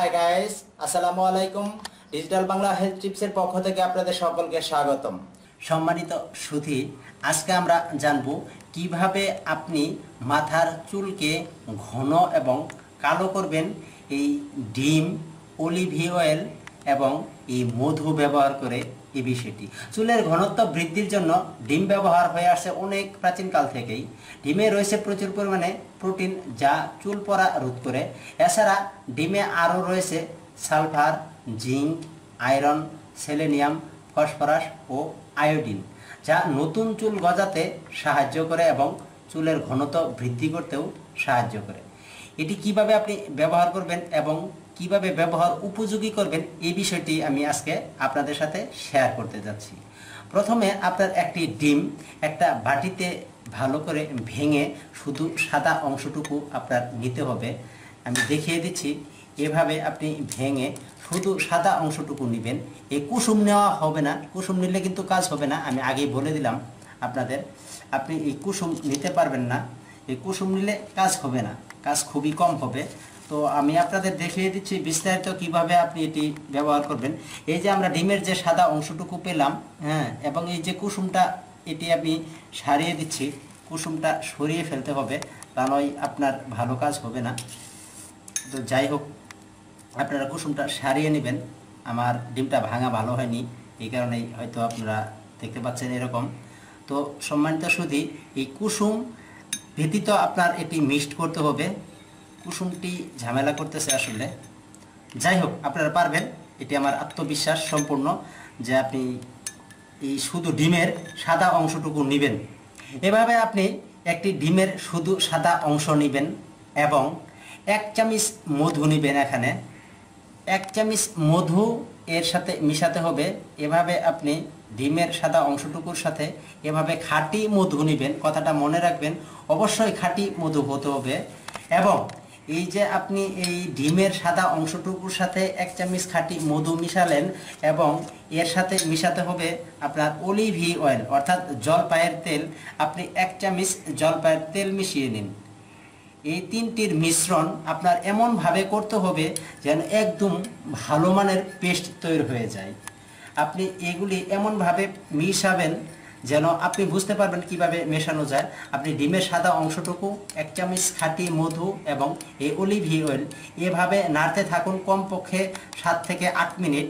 আসসালামু আলাইকুম digital Bangla health টিপসের পক্ষ থেকে আপনাদের সকলকে স্বাগতম। সম্মানিত সুধী, আজকে আমরা জানব কীভাবে আপনি মাথার চুলকে ঘন এবং কালো করবেন। এই ডিম অলিভি অয়েল এবং এই মধু ব্যবহার করে এই বিষয়টি। চুলের ঘনত্ব বৃদ্ধির জন্য ডিম ব্যবহার হয়ে আসছে অনেক প্রাচীনকাল থেকেই। ডিমে রয়েছে প্রচুর পরিমাণে প্রোটিন যা চুল পড়া রোধ করে। এছাড়া ডিমে আরও রয়েছে sulphur, zinc, iron, selenium, phosphorus ও আয়োডিন, যা নতুন চুল গজাতে সাহায্য করে এবং চুলের ঘনত্ব বৃদ্ধি করতেও সাহায্য করে। এটি কীভাবে আপনি ব্যবহার করবেন এবং কীভাবে ব্যবহার উপযোগী করবেন এই বিষয়টি আমি আজকে আপনাদের সাথে শেয়ার করতে যাচ্ছি। প্রথমে আপনার একটি ডিম একটা বাটিতে ভালো করে ভেঙে শুধু সাদা অংশটুকু আপনার নিতে হবে। আমি দেখিয়ে দিচ্ছি, এভাবে আপনি ভেঙে শুধু সাদা অংশটুকু নেবেন। এই কুসুম নেওয়া হবে না, কুসুম নিলে কিন্তু কাজ হবে না। আমি আগেই বলে দিলাম আপনাদের, আপনি এই কুসুম নিতে পারবেন না। এই কুসুম নিলে কাজ হবে না, কাজ খুবই কম হবে। তো আমি আপনাদের দেখিয়ে দিচ্ছি বিস্তারিত কীভাবে আপনি এটি ব্যবহার করবেন। এই যে আমরা ডিমের যে সাদা অংশটুকু পেলাম হ্যাঁ এবং এই যে কুসুমটা, এটি আমি সারিয়ে দিচ্ছি। কুসুমটা সরিয়ে ফেলতে হবে তা নয় আপনার ভালো কাজ হবে না। তো যাই হোক, আপনারা কুসুমটা সারিয়ে নেবেন। আমার ডিমটা ভাঙা ভালো হয়নি, এই কারণেই হয়তো আপনারা দেখতে পাচ্ছেন এরকম। তো সম্মানিত সুধী, এই কুসুম ব্যতীত আপনার এটি মিক্সড করতে হবে। কুসুমটি ঝামেলা করতেছে আসলে। যাই হোক আপনারা পারবেন। এটি আমার আত্মবিশ্বাস সম্পূর্ণ যে আপনি এই শুধু ডিমের সাদা অংশটুকু নেবেন। এভাবে আপনি একটি ডিমের শুধু সাদা অংশ নেবেন এবং এক চামচ মধু নেবেন এখানে। এক চামচ মধু এর সাথে মিশাতে হবে। এভাবে আপনি ডিমের সাদা অংশটুকুর সাথে এভাবে খাঁটি মধু নেবেন। কথাটা মনে রাখবেন, অবশ্যই খাঁটি মধু হতে হবে। এবং এই যে আপনি এই ডিমের সাদা অংশটুকুর সাথে এক চামচ খাঁটি মধু মিশালেন এবং এর সাথে মিশাতে হবে আপনার অলিভি অয়েল, অর্থাৎ জলপাইয়ের তেল, আপনি এক চামচ জলপাইয়ের তেল মিশিয়ে নিন। এই তিনটির মিশ্রণ আপনার এমনভাবে করতে হবে যেন একদম ভালো মানের পেস্ট তৈরি হয়ে যায়। আপনি এগুলি এমনভাবে মিশাবেন যেন আপনি বুঝতে পারবেন কীভাবে মেশানো যায়। আপনি ডিমের সাদা অংশটুকু, এক চামচ খাঁটি মধু এবং এই অলিভি অয়েল এভাবে নাড়তে থাকুন কমপক্ষে সাত থেকে আট মিনিট।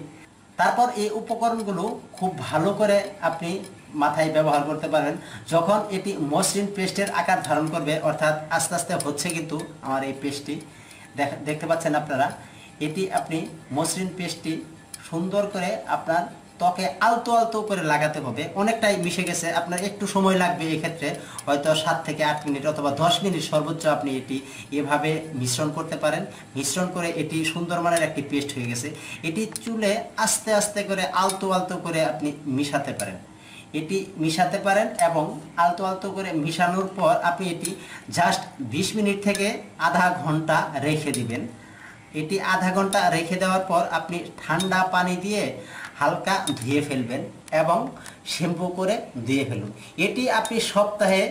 তারপর এই উপকরণগুলো খুব ভালো করে আপনি মাথায় ব্যবহার করতে পারেন। যখন এটি মসৃণ পেস্টের আকার ধারণ করবে, অর্থাৎ আস্তে আস্তে হচ্ছে কিন্তু আমার এই পেস্টটি। দেখ- দেখতে পাচ্ছেন আপনারা, এটি আপনি মসৃণ পেস্টটি সুন্দর করে আপনার ত্বকে আলতো আলতো করে লাগাতে হবে। অনেকটাই মিশে গেছে। আপনার একটু সময় লাগবে এক্ষেত্রে হয়তো সাত থেকে আট মিনিট অথবা দশ মিনিট সর্বোচ্চ আপনি এটি এভাবে মিশ্রণ করতে পারেন। মিশ্রণ করে এটি সুন্দর মানের একটি পেস্ট হয়ে গেছে। এটি চুলে আস্তে আস্তে করে আলতো আলতো করে আপনি মিশাতে পারেন। এটি মিশাতে পারেন এবং আলতো আলতো করে মিশানোর পর আপনি এটি জাস্ট বিশ মিনিট থেকে আধা ঘণ্টা রেখে দিবেন। এটি আধা ঘণ্টা রেখে দেওয়ার পর আপনি ঠান্ডা পানি দিয়ে হালকা ধুয়ে ফেলবেন এবং শ্যাম্পু করে ধুয়ে ফেলুন। এটি আপনি সপ্তাহে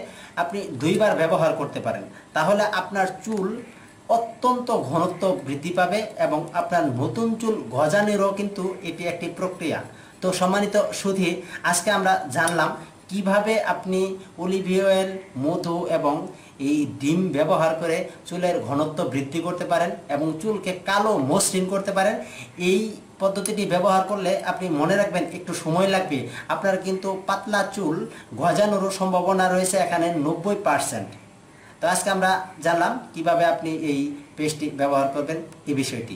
আপনি দুইবার ব্যবহার করতে পারেন। তাহলে আপনার চুল অত্যন্ত ঘনত্ব বৃদ্ধি পাবে এবং আপনার নতুন চুল গজানেরও কিন্তু এটি একটি প্রক্রিয়া। তো সম্মানিত সুধী, আজকে আমরা জানলাম কীভাবে আপনি অলিভি মধু এবং এই ডিম ব্যবহার করে চুলের ঘনত্ব বৃদ্ধি করতে পারেন এবং চুলকে কালো মসৃণ করতে পারেন। এই পদ্ধতিটি ব্যবহার করলে আপনি মনে রাখবেন একটু সময় লাগবে। আপনার কিন্তু পাতলা চুল গজানোরও সম্ভাবনা রয়েছে এখানে নব্বই পার্সেন্ট। তো আজকে আমরা জানলাম কীভাবে আপনি এই পেস্টটি ব্যবহার করবেন এই বিষয়টি।